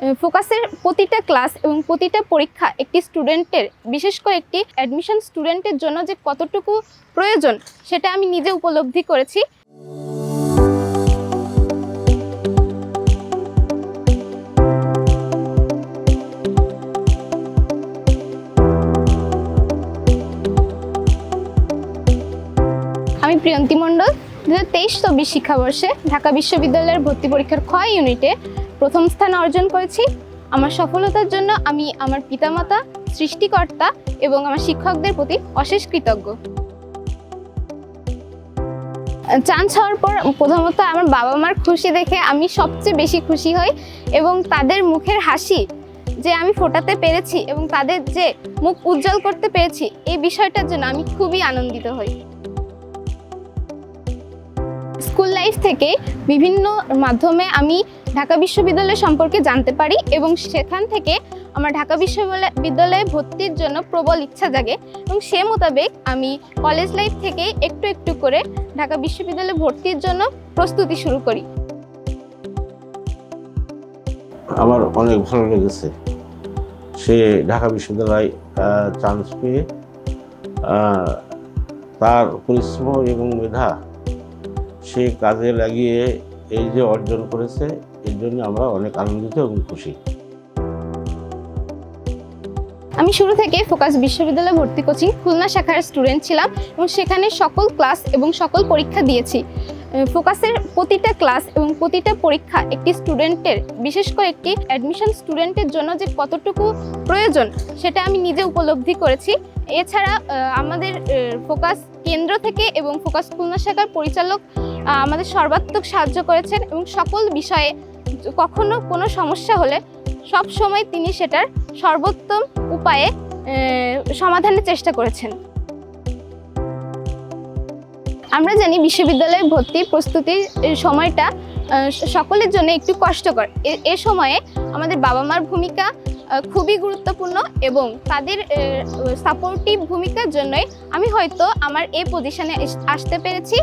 ফোকাসের প্রতিটা ক্লাস এবং প্রতিটা পরীক্ষা একটি স্টুডেন্টের, বিশেষ করে একটি অ্যাডমিশন স্টুডেন্টের জন্য যে কতটুকু প্রয়োজন, সেটা আমি নিজে উপলব্ধি করেছি। আমি প্রিয়ন্তী মণ্ডল দু হাজার তেইশ চব্বিশ শিক্ষাবর্ষে ঢাকা বিশ্ববিদ্যালয়ের ভর্তি পরীক্ষার ক্ষয় ইউনিটে প্রথম স্থান অর্জন করেছি। আমার সফলতার জন্য আমি আমার পিতামাতা, সৃষ্টিকর্তা এবং আমার শিক্ষকদের প্রতি অশেষ কৃতজ্ঞ। চান্স হওয়ার পর প্রথমত আমার বাবা মার খুশি দেখে আমি সবচেয়ে বেশি খুশি হই এবং তাদের মুখের হাসি যে আমি ফোটাতে পেরেছি এবং তাদের যে মুখ উজ্জ্বল করতে পেরেছি, এই বিষয়টার জন্য আমি খুবই আনন্দিত হই। স্কুল লাইফ থেকে বিভিন্ন মাধ্যমে আমি ঢাকা বিশ্ববিদ্যালয় সম্পর্কে জানতে পারি এবং সেখান থেকে আমার ঢাকা বিশ্ববিদ্যালয়ে ভর্তির জন্য প্রবল ইচ্ছা জাগে এবং সে মোতাবেক আমি কলেজ লাইফ থেকে একটু একটু করে ঢাকা বিশ্ববিদ্যালয়ে ভর্তির জন্য প্রস্তুতি শুরু করি। আমার অনেক ভালো লেগেছে। সে ঢাকা বিশ্ববিদ্যালয় চান্স পেয়ে তার পরিশ্রম এবং মেধা সে কাজে লাগিয়ে এই যে অর্জন করেছে, এর জন্য আমরা অনেক আনন্দিত এবং খুশি। আমি শুরু থেকে ফোকাস বিশ্ববিদ্যালয়ে ভর্তি কোচিং খুলনা শাখার স্টুডেন্ট ছিলাম এবং সেখানে সকল ক্লাস এবং সকল পরীক্ষা দিয়েছি। ফোকাসের প্রতিটা ক্লাস এবং প্রতিটা পরীক্ষা একটি স্টুডেন্টের, বিশেষ করে একটি অ্যাডমিশন স্টুডেন্টের জন্য যে কতটুকু প্রয়োজন, সেটা আমি নিজে উপলব্ধি করেছি। এছাড়া আমাদের ফোকাস কেন্দ্র থেকে এবং ফোকাস খুলনা শাখার পরিচালক আমাদের সর্বাত্মক সাহায্য করেছেন এবং সকল বিষয়ে কখনো কোনো সমস্যা হলে সব সময় তিনি সেটার সর্বোত্তম উপায়ে সমাধানের চেষ্টা করেছেন। আমরা জানি বিশ্ববিদ্যালয়ে ভর্তি প্রস্তুতির সময়টা সকলের জন্য একটু কষ্টকর। এ- সময়ে আমাদের বাবা মার ভূমিকা খুবই গুরুত্বপূর্ণ এবং তাদের সাপোর্টিভ ভূমিকার জন্যই আমি হয়তো আমার এই পজিশনে আসতে পেরেছি।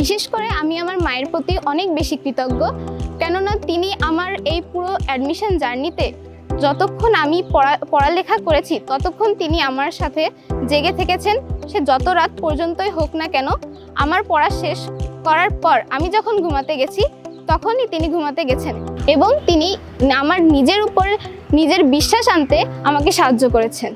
বিশেষ করে আমি আমার মায়ের প্রতি অনেক বেশি কৃতজ্ঞ। কেননা তিনি আমার এই পুরো অ্যাডমিশন জার্নিতে যতক্ষণ আমি পড়া, পড়ালেখা করেছি, ততক্ষণ তিনি আমার সাথে জেগে থেকেছেন। সে যত রাত পর্যন্তই হোক না কেন, আমার পড়া শেষ করার পর আমি যখন ঘুমাতে গেছি, তখনই তিনি ঘুমাতে গেছেন। এবং তিনি আমার নিজের উপর নিজের বিশ্বাস আনতে আমাকে সাহায্য করেছেন।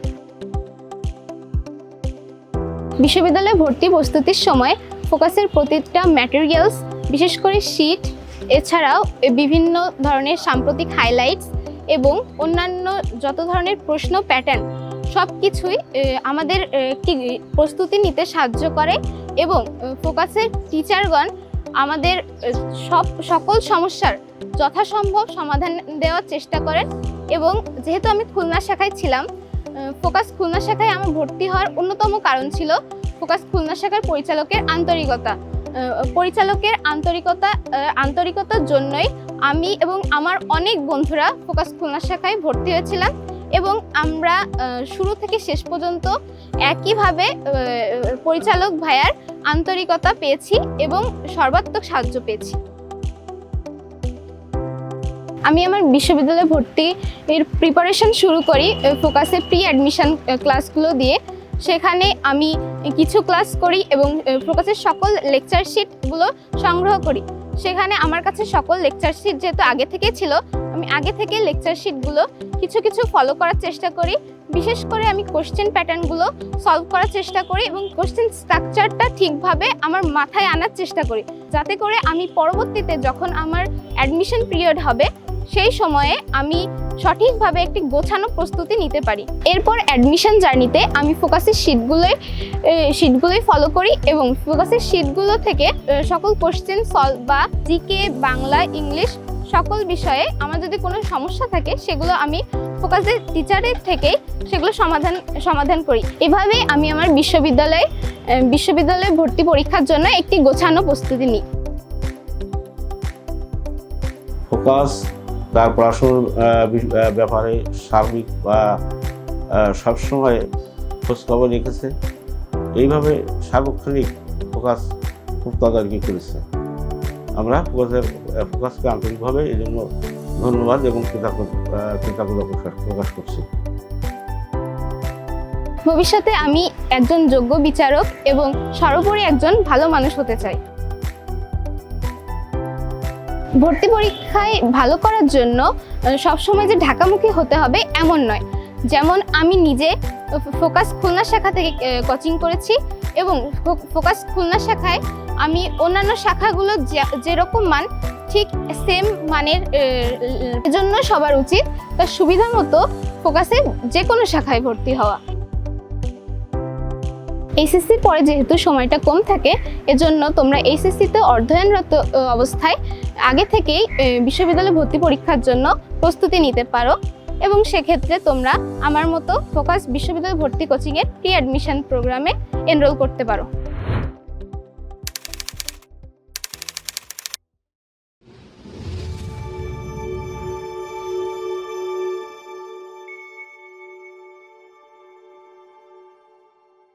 বিশ্ববিদ্যালয়ে ভর্তি প্রস্তুতির সময় ফোকাসের প্রতিটা ম্যাটেরিয়ালস বিশেষ করে শীট এছাড়াও বিভিন্ন ধরনের সাম্প্রতিক হাইলাইটস এবং অন্যান্য যত ধরনের প্রশ্ন প্যাটার্ন সব কিছুই আমাদের একটি প্রস্তুতি নিতে সাহায্য করে এবং ফোকাসের টিচারগণ আমাদের সব, সকল সমস্যার যথাসম্ভব সমাধান দেওয়ার চেষ্টা করেন এবং যেহেতু আমি খুলনা শাখায় ছিলাম ফোকাস খুলনা শাখায় আমার ভর্তি হওয়ার অন্যতম কারণ ছিল ফোকাস খুলনা শাখার পরিচালকের আন্তরিকতা। পরিচালকের আন্তরিকতা আন্তরিকতার জন্যই আমি এবং আমার অনেক বন্ধুরা ফোকাস খুলনা শাখায় ভর্তি হয়েছিলাম। এবং আমরা শুরু থেকে শেষ পর্যন্ত একইভাবে পরিচালক ভাইয়ার আন্তরিকতা পেয়েছি এবং সর্বাত্মক সাহায্য পেয়েছি। আমি আমার বিশ্ববিদ্যালয়ে ভর্তি এর প্রিপারেশন শুরু করি ফোকাসে প্রি অ্যাডমিশন ক্লাসগুলো দিয়ে। সেখানে আমি কিছু ক্লাস করি এবং ফোকাসের সকল লেকচার শিটগুলো সংগ্রহ করি। সেখানে আমার কাছে সকল লেকচার শিট যেহেতু আগে থেকেই ছিল, আমি আগে থেকে লেকচার শিটগুলো কিছু কিছু ফলো করার চেষ্টা করি। বিশেষ করে আমি কোশ্চেন প্যাটার্নগুলো সলভ করার চেষ্টা করি এবং কোশ্চেন স্ট্রাকচারটা ঠিকভাবে আমার মাথায় আনার চেষ্টা করি। যাতে করে আমি পরবর্তীতে যখন আমার অ্যাডমিশন পিরিয়ড হবে, সেই সময়ে আমি সঠিকভাবে একটি গোছানো প্রস্তুতি নিতে পারি। এরপর অ্যাডমিশন জার্নিতে আমি ফোকাসের শিটগুলোই শিটগুলোই ফলো করি এবং ফোকাসের শিটগুলো থেকে সকল কোশ্চেন সলভ বা জিকে বাংলা ইংলিশ সকল বিষয়ে আমার যদি কোনো সমস্যা থাকে, সেগুলো আমি ফোকাসের টিচারের থেকে সেগুলো সমাধান সমাধান করি। এভাবে আমি আমার বিশ্ববিদ্যালয়ে বিশ্ববিদ্যালয়ে ভর্তি পরীক্ষার জন্য একটি গোছানো প্রস্তুতি নিই। ফোকাস তার পড়াশোনার ব্যাপারে সার্বিক বা সবসময় খোঁজখবর রেখেছে। এইভাবে সার্বক্ষণিক ফোকাস খুব তদারকি করেছে। আমরা ফোকাসের ফোকাসকে আন্তরিকভাবে এই জন্য ধন্যবাদ এবং কৃতজ্ঞ- কৃতজ্ঞতা প্রকাশ করছি। ভবিষ্যতে আমি একজন যোগ্য বিচারক এবং সর্বোপরি একজন ভালো মানুষ হতে চাই। ভর্তি পরীক্ষায় ভালো করার জন্য সবসময় যে ঢাকামুখী হতে হবে এমন নয়। যেমন আমি নিজে ফোকাস খুলনা শাখা থেকে কোচিং করেছি এবং ফোকাস খুলনা শাখায় আমি অন্যান্য শাখাগুলো যেরকম মান, ঠিক সেম মানের জন্য সবার উচিত তার সুবিধা মতো ফোকাসে যে কোনো শাখায় ভর্তি হওয়া। এইচএসসির পরে যেহেতু সময়টা কম থাকে, এজন্য তোমরা এইচএসসিতে অধ্যয়নরত অবস্থায় আগে থেকেই বিশ্ববিদ্যালয়ে ভর্তি পরীক্ষার জন্য প্রস্তুতি নিতে পারো এবং সেক্ষেত্রে তোমরা আমার মতো ফোকাস বিশ্ববিদ্যালয় ভর্তি কোচিংয়ের প্রি অ্যাডমিশন প্রোগ্রামে এনরোল করতে পারো।